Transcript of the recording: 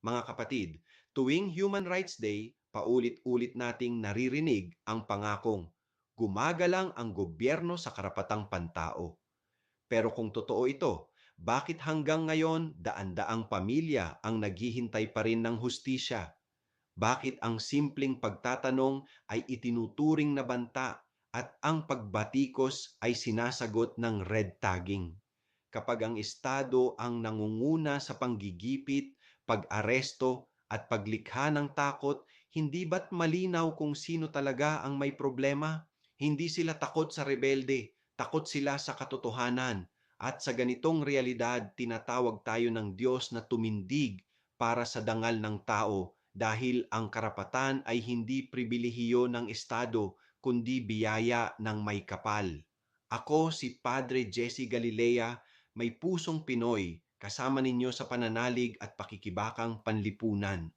Mga kapatid, tuwing Human Rights Day, paulit-ulit nating naririnig ang pangakong gumagalang ang gobyerno sa karapatang pantao. Pero kung totoo ito, bakit hanggang ngayon daan-daang pamilya ang naghihintay pa rin ng hustisya? Bakit ang simpleng pagtatanong ay itinuturing na banta at ang pagbatikos ay sinasagot ng red tagging? Kapag ang Estado ang nangunguna sa panggigipit, pag-aresto at paglikha ng takot, hindi ba't malinaw kung sino talaga ang may problema? Hindi sila takot sa rebelde, takot sila sa katotohanan. At sa ganitong realidad, tinatawag tayo ng Diyos na tumindig para sa dangal ng tao dahil ang karapatan ay hindi pribilehiyo ng Estado kundi biyaya ng may kapal. Ako si Padre Jesse Galilea, may pusong Pinoy, kasama ninyo sa pananalig at pakikibakang panlipunan.